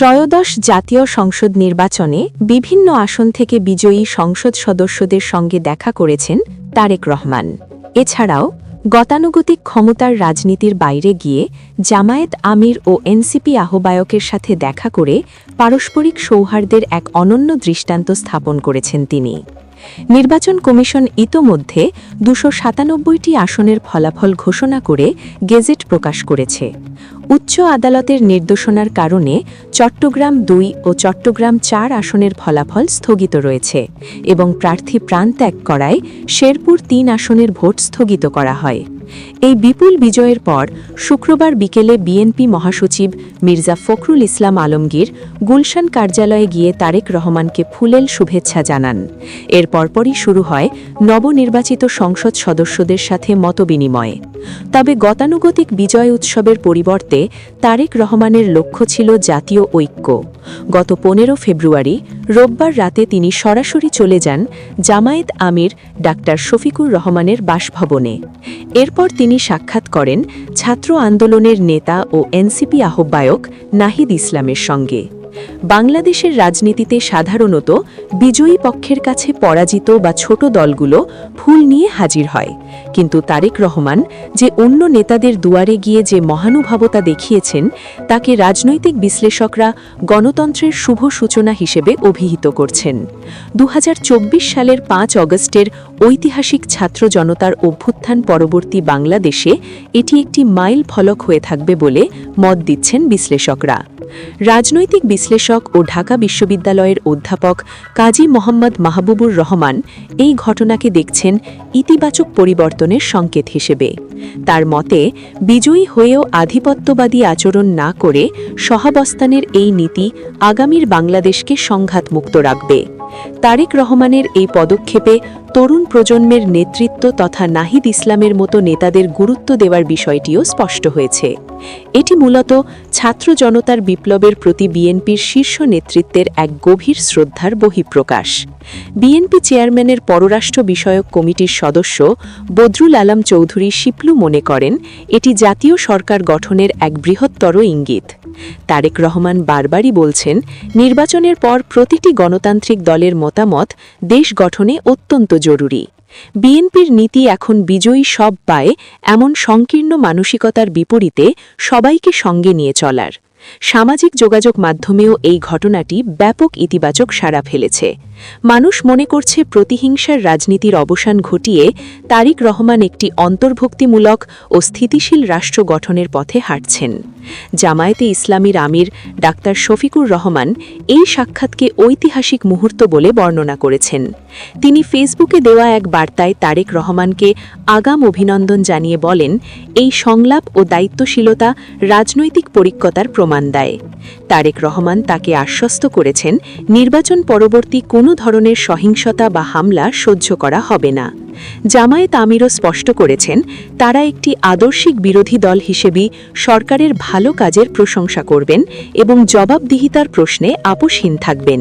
ত্রয়োদশ জাতীয় সংসদ নির্বাচনে বিভিন্ন আসন থেকে বিজয়ী সংসদ সদস্যদের সঙ্গে দেখা করেছেন তারেক রহমান। এছাড়াও গতানুগতিক ক্ষমতার রাজনীতির বাইরে গিয়ে জামায়েত আমির ও এনসিপি আহ্বায়কের সাথে দেখা করে পারস্পরিক সৌহার্দ্যের এক অনন্য দৃষ্টান্ত স্থাপন করেছেন তিনি। নির্বাচন কমিশন ইতোমধ্যে দুশো সাতানব্বইটি আসনের ফলাফল ঘোষণা করে গেজেট প্রকাশ করেছে। উচ্চ আদালতের নির্দেশনার কারণে চট্টগ্রাম দুই ও চট্টগ্রাম চার আসনের ফলাফল স্থগিত রয়েছে এবং প্রার্থী প্রাণ ত্যাগ করায় শেরপুর তিন আসনের ভোট স্থগিত করা হয়। এই বিপুল বিজয়ের পর শুক্রবার বিকেলে বিএনপি মহাসচিব মির্জা ফখরুল ইসলাম আলমগীর গুলশান কার্যালয়ে গিয়ে তারেক রহমানকে ফুলেল শুভেচ্ছা জানান। এর পরপরই শুরু হয় নবনির্বাচিত সংসদ সদস্যদের সাথে মতবিনিময়। তবে গতানুগতিক বিজয় উৎসবের পরিবর্তে তারেক রহমানের লক্ষ্য ছিল জাতীয় ঐক্য। গত পনেরো ফেব্রুয়ারি রোববার রাতে তিনি সরাসরি চলে যান জামায়েত আমির ডাক্তার শফিকুর রহমানের বাসভবনে। এরপর তিনি সাক্ষাৎ করেন ছাত্র আন্দোলনের নেতা ও এনসিপি আহ্বায়ক নাহিদ ইসলামের সঙ্গে। বাংলাদেশের রাজনীতিতে সাধারণত বিজয়ী পক্ষের কাছে পরাজিত বা ছোট দলগুলো ফুল নিয়ে হাজির হয়। কিন্তু তারেক রহমান যে অন্য নেতাদের দুয়ারে গিয়ে যে মহানুভবতা দেখিয়েছেন, তাকে রাজনৈতিক বিশ্লেষকরা গণতন্ত্রের শুভ সূচনা হিসেবে অভিহিত করছেন। দু হাজার চব্বিশ সালের পাঁচ অগস্টের ঐতিহাসিক ছাত্র জনতার অভ্যুত্থান পরবর্তী বাংলাদেশে এটি একটি মাইল ফলক হয়ে থাকবে বলে মত দিচ্ছেন বিশ্লেষকরা। রাজনৈতিক বিশ্লেষক ও ঢাকা বিশ্ববিদ্যালয়ের অধ্যাপক কাজী মোহাম্মদ মাহবুবুর রহমান এই ঘটনাকে দেখছেন ইতিবাচক পরিবর্তনের সংকেত হিসেবে। তার মতে, বিজয়ী হয়েও আধিপত্যবাদী আচরণ না করে সহাবস্থানের এই নীতি আগামীর বাংলাদেশকে সংঘাতমুক্ত রাখবে। তারেক রহমানের এই পদক্ষেপে তরুণ প্রজন্মের নেতৃত্ব তথা নাহিদ ইসলামের মতো নেতাদের গুরুত্ব দেওয়ার বিষয়টিও স্পষ্ট হয়েছে। এটি মূলত ছাত্র জনতার বিপ্লবের প্রতি বিএনপির শীর্ষ নেতৃত্বের এক গভীর শ্রদ্ধার বহিঃপ্রকাশ। বিএনপি চেয়ারম্যানের পররাষ্ট্র বিষয়ক কমিটির সদস্য বদরুল আলম চৌধুরী শিপলু মনে করেন, এটি জাতীয় সরকার গঠনের এক বৃহত্তর ইঙ্গিত। তারেক রহমান বারবারই বলছেন, নির্বাচনের পর প্রতিটি গণতান্ত্রিক দলের মতামত দেশ গঠনে অত্যন্ত জরুরি। বিএনপির নীতি এখন বিজয়ী সব পায়, এমন সংকীর্ণ মানসিকতার বিপরীতে সবাইকে সঙ্গে নিয়ে চলার। সামাজিক যোগাযোগ মাধ্যমেও এই ঘটনাটি ব্যাপক ইতিবাচক সাড়া ফেলেছে। মানুষ মনে করছে প্রতিহিংসার রাজনীতির অবসান ঘটিয়ে তারিক রহমান একটি অন্তর্ভুক্তিমূলক ও স্থিতিশীল রাষ্ট্র গঠনের পথে হাঁটছেন। জামায়াতে ইসলামীর আমির ডাক্তার শফিকুর রহমান এই সাক্ষাৎকে ঐতিহাসিক মুহূর্ত বলে বর্ণনা করেছেন। তিনি ফেসবুকে দেওয়া এক বার্তায় তারেক রহমানকে আগাম অভিনন্দন জানিয়ে বলেন, এই সংলাপ ও দায়িত্বশীলতা রাজনৈতিক পরিক্কতার প্রমাণ দেয়। তারেক রহমান তাকে আশ্বস্ত করেছেন, নির্বাচন পরবর্তী কোনো ধরনের সহিংসতা বা হামলা সহ্য করা হবে না। জামায়াত আমিরও স্পষ্ট করেছেন, তারা একটি আদর্শিক বিরোধী দল হিসেবে সরকারের ভালো কাজের প্রশংসা করবেন এবং জবাবদিহিতার প্রশ্নে আপোষহীন থাকবেন।